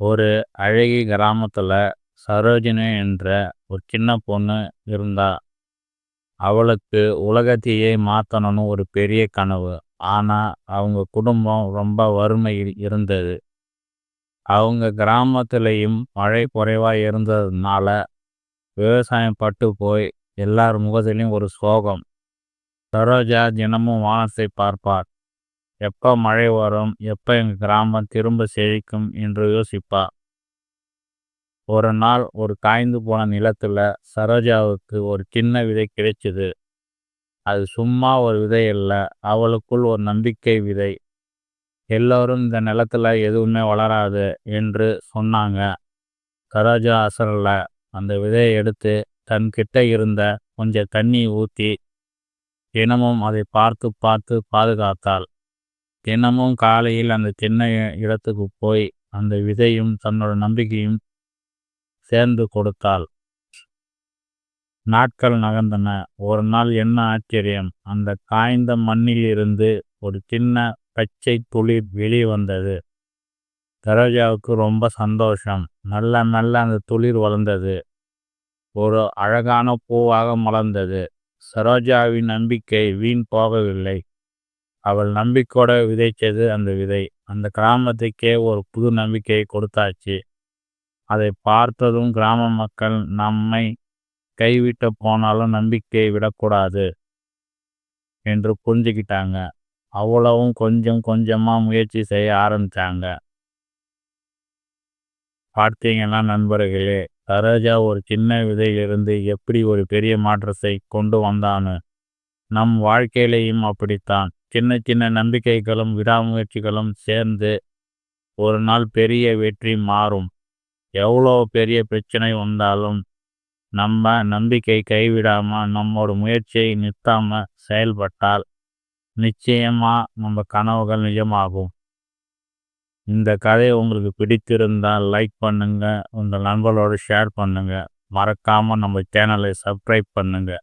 ஒரு அழகிய கிராமத்தில் சரோஜினி என்ற ஒரு சின்ன பொண்ணு இருந்தா. அவளுக்கு உலகத்தையே மாற்றணும்னு ஒரு பெரிய கனவு. ஆனால் அவங்க குடும்பம் ரொம்ப வறுமையில் இருந்தது. அவங்க கிராமத்துலேயும் மழை குறைவாக இருந்ததுனால விவசாயம் பட்டு போய் எல்லார் முகத்துலேயும் ஒரு சோகம். சரோஜா தினமும் வானத்தை பார்ப்பார். எப்போ மழை வரும் எப்போ எங்கள் கிராமம் திரும்ப செழிக்கும் என்று யோசிப்பா. ஒரு நாள் ஒரு காய்ந்து போன நிலத்தில் சரோஜாவுக்கு ஒரு சின்ன விதை கிடைச்சது. அது சும்மா ஒரு விதை இல்லை அவளுக்குள் ஒரு நம்பிக்கை விதை. எல்லோரும் இந்த நிலத்துல எதுவுமே வளராது என்று சொன்னாங்க. சரோஜா அசரல அந்த விதையை எடுத்து தன் கிட்ட இருந்த கொஞ்சம் தண்ணி ஊத்தி. தினமும் அதை பார்த்து பார்த்து பாதுகாத்தாள். தினமும் காலையில் அந்த சின்ன இடத்துக்கு போய் அந்த விதையும் தன்னோட நம்பிக்கையும் சேர்ந்து கொடுத்தாள். நாட்கள் நகர்ந்தன ஒரு நாள் என்ன ஆச்சரியம். அந்த காய்ந்த மண்ணிலிருந்து ஒரு சின்ன பச்சை துளிர் வெளியே வந்தது. சரோஜாவுக்கு ரொம்ப சந்தோஷம். நல்ல நல்ல அந்த துளிர் வளர்ந்தது. ஒரு அழகான பூவாக மலர்ந்தது. சரோஜாவின் நம்பிக்கை வீண் போகவில்லை. அவள் நம்பிக்கையோட விதைச்சது அந்த விதை. அந்த கிராமத்துக்கே ஒரு புது நம்பிக்கையை கொடுத்தாச்சு. அதை பார்த்ததும் கிராம மக்கள் நம்மை கைவிட்டு போனாலும் நம்பிக்கையை விடக்கூடாது. என்று புரிஞ்சுக்கிட்டாங்க. அவ்வளவும் கொஞ்சம் கொஞ்சமாக முயற்சி செய்ய ஆரம்பிச்சாங்க. பார்த்தீங்கன்னா நண்பர்களே சரோஜா ஒரு சின்ன விதையிலிருந்து எப்படி ஒரு பெரிய மாற்றத்தை கொண்டு வந்தான்னு. நம் வாழ்க்கையிலையும் அப்படித்தான். சின்ன சின்ன நம்பிக்கைகளும் விடாமுயற்சிகளும் சேர்ந்து ஒரு நாள் பெரிய வெற்றி மாறும். எவ்வளோ பெரிய பிரச்சனை வந்தாலும் நம்ம நம்பிக்கை கைவிடாமல் நம்மோட முயற்சியை நிறுத்தாமல் செயல்பட்டால் நிச்சயமாக நம்ம கனவுகள் நிஜமாகும். இந்த கதை உங்களுக்கு பிடித்திருந்தால் லைக் பண்ணுங்கள் உங்கள் நண்பர்களோடு ஷேர் பண்ணுங்கள் மறக்காமல் நம்ம சேனலை சப்ஸ்கிரைப் பண்ணுங்கள்